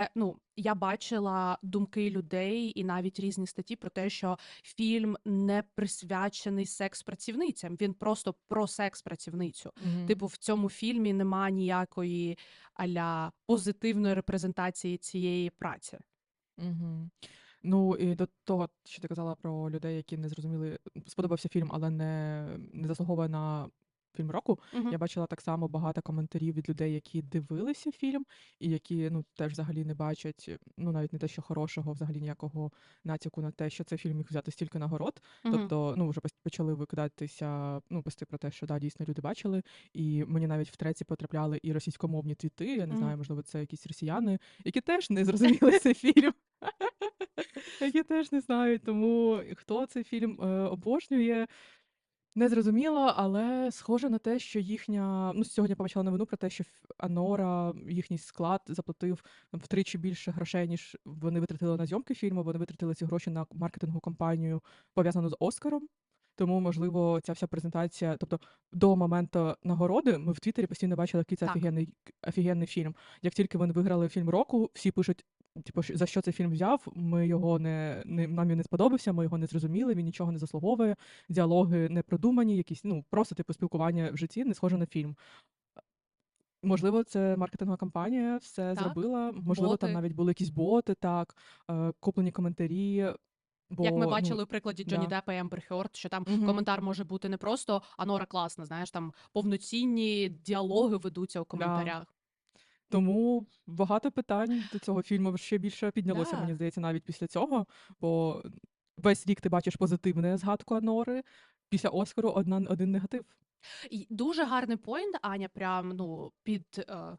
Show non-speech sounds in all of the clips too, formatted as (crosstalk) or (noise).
Е, ну, я бачила думки людей і навіть різні статті про те, що фільм не присвячений секс-працівницям. Він просто про секс-працівницю. Мгм. Типу, в цьому фільмі нема ніякої аля позитивної репрезентації цієї праці. Мгм. Ну, і до того, що ти казала про людей, які не зрозуміли, сподобався фільм, але не, не заслуговує на фільм року. Мгм. Я бачила так само багато коментарів від людей, які дивилися фільм, і які ну теж взагалі не бачать, ну навіть не те, що хорошого, взагалі ніякого натяку на те, що цей фільм міг взяти стільки нагород. Мгм. Тобто, ну вже пос- почали викидатися ну пости про те, що да, дійсно люди бачили. І мені навіть в треці потрапляли і російськомовні твіти. Я не Мгм. знаю, можливо, це якісь росіяни, які теж не зрозуміли цей фільм. (laughs) Які теж не знають, тому хто цей фільм е, обожнює, не зрозуміло, але схоже на те, що їхня. Ну, сьогодні побачила новину про те, що Ф- Анора, їхній склад заплатив там, втричі більше грошей, ніж вони витратили на зйомки фільму. Вони витратили ці гроші на маркетингову кампанію, пов'язану з Оскаром. Тому, можливо, ця вся презентація, тобто до моменту нагороди, ми в Твіттері постійно бачили, який це Так. офігенний, офігенний фільм. Як тільки вони виграли фільм року, всі пишуть, типу, за що цей фільм взяв. Ми його не, не нам він не сподобався, ми його не зрозуміли, він нічого не заслуговує. Діалоги не продумані, якісь, ну просто типу спілкування в житті не схоже на фільм. Можливо, це маркетингова кампанія все Так, зробила. Можливо, там навіть були якісь боти, так, е, куплені коментарі. Бо, Як ми ну, бачили у прикладі Джонні да. Деппа і Ембер Хьорд, що там Мгм. коментар може бути не просто Анора класна, знаєш, там повноцінні діалоги ведуться у коментарях. Тому багато питань до цього фільму ще більше піднялося, Да. мені здається, навіть після цього. Бо весь рік ти бачиш позитивне згадку Анори, після Оскару одна, один негатив. І дуже гарний поінт, Аня, прям ну під. Е...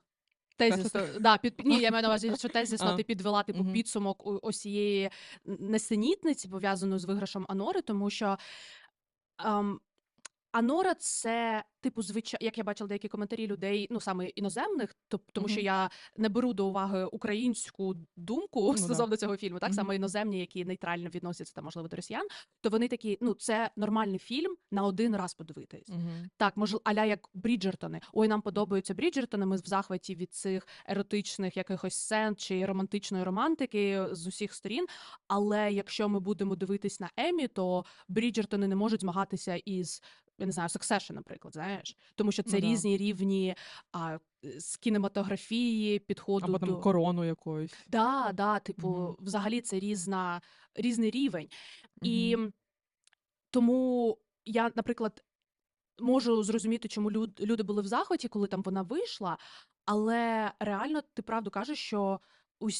Тезисно. Тезісно, да, під ні, я маю на увазі, що (laughs) тезісно А. ти підвела типу Мгм. підсумок у- ось несенітниці, пов'язаної з виграшем Анори, тому що ем, Анора це, типу, звичай, як я бачила деякі коментарі людей, ну саме іноземних, тоб- тому що Мгм. я не беру до уваги українську думку (laughs) Ну да. стосовно цього фільму, так Мгм. само іноземні, які нейтрально відносяться там, можливо, до росіян, то вони такі, ну це нормальний фільм на один раз подивитись. Мгм. Так, може, аля як Бріджертони. Ой, нам подобаються Бріджертони. Ми в захваті від цих еротичних якихось сцен чи романтичної романтики з усіх сторін. Але якщо ми будемо дивитись на Емі, то Бріджертони не можуть змагатися із. Я не знаю, Succession, наприклад, знаєш, тому що це Ну да. різні рівні а, з кінематографії, підходу Або там корону якоюсь. да, да, типу, Мгм. взагалі це різна, різний рівень. І тому я, наприклад, можу зрозуміти, чому люд, люди були в захваті, коли там вона вийшла, але реально ти правду кажеш, що